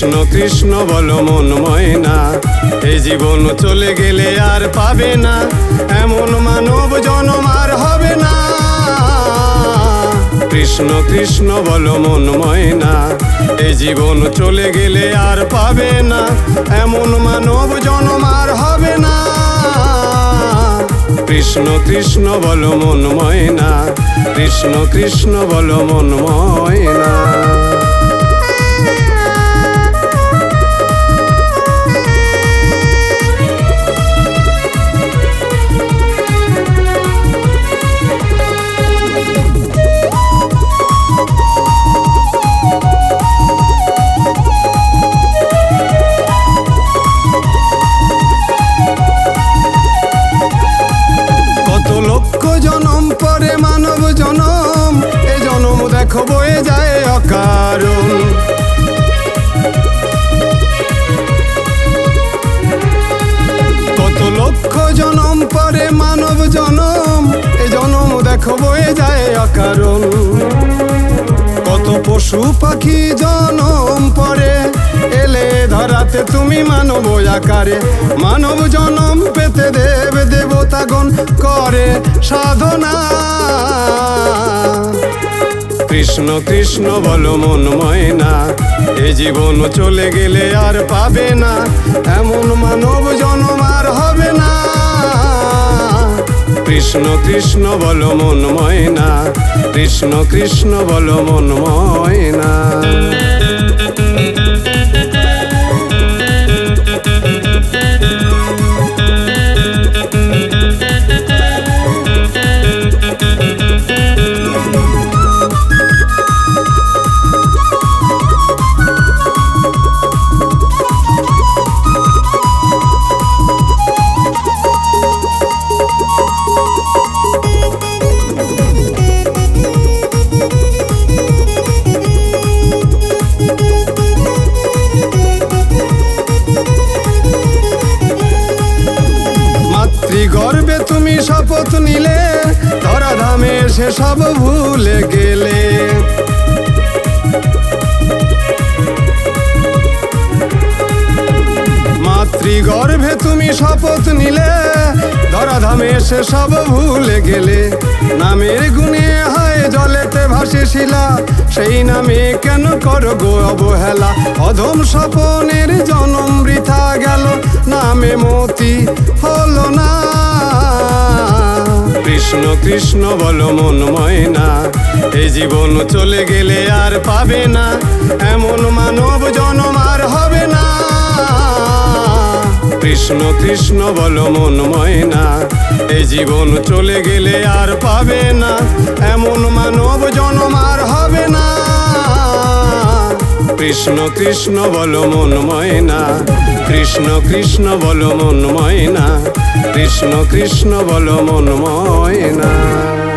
কৃষ্ণ কৃষ্ণ বলো, মন ময়না। এই জীবন চলে গেলে আর পাবে না। এমন মানব জনম আর হবে না। কৃষ্ণ কৃষ্ণ বলো, মন ময়না। এই জীবন চলে গেলে আর পাবে না। এমন মানব জনম আর হবে না। কৃষ্ণ কৃষ্ণ বলো, মন ময়না। কৃষ্ণ কৃষ্ণ বলো, মন ময়না। দেখো বয়ে যায় অকারণ। কত লক্ষ জনম পরে মানব জনম, এ জনম দেখো বয়ে যায় অকারণ। কত পশু পাখি জনম পরে, এলে ধরাতে তুমি মানব আকারে। মানব জনম পেতে দেব দেবতাগণ করে সাধনা। কৃষ্ণ কৃষ্ণ বলো, মন ময়না। এ জীবন চলে গেলে আর পাবে না, এমন মানব জনম আর হবে না। কৃষ্ণ কৃষ্ণ বলো, মন ময়না। কৃষ্ণ কৃষ্ণ বলো, মন ময়না। শপথ নিলে ধরাধামে সে সব ভুলে গেলে। মাতৃগর্ভে তুমি শপথ নিলে, ধরাধামে সে সব ভুলে গেলে। নামের গুণে হয় জলেতে ভাসে শিলা, সেই নামে কেন করো গো অবহেলা? অধম স্বপনের জনম বৃথা গেল, নামে মতি কৃষ্ণ কৃষ্ণ বলো, মন ময়না। এই জীবন চলে গেলে আর পাবে না, এমন মানব জনম আর হবে না। কৃষ্ণ কৃষ্ণ বলো, মন ময়না। এই জীবন চলে গেলে আর পাবে না, এমন মানব জনম আর হবে না। কৃষ্ণ কৃষ্ণ বলো মন ময়না। কৃষ্ণ কৃষ্ণ বলো মন ময়না। কৃষ্ণ কৃষ্ণ বলো মন ময়না।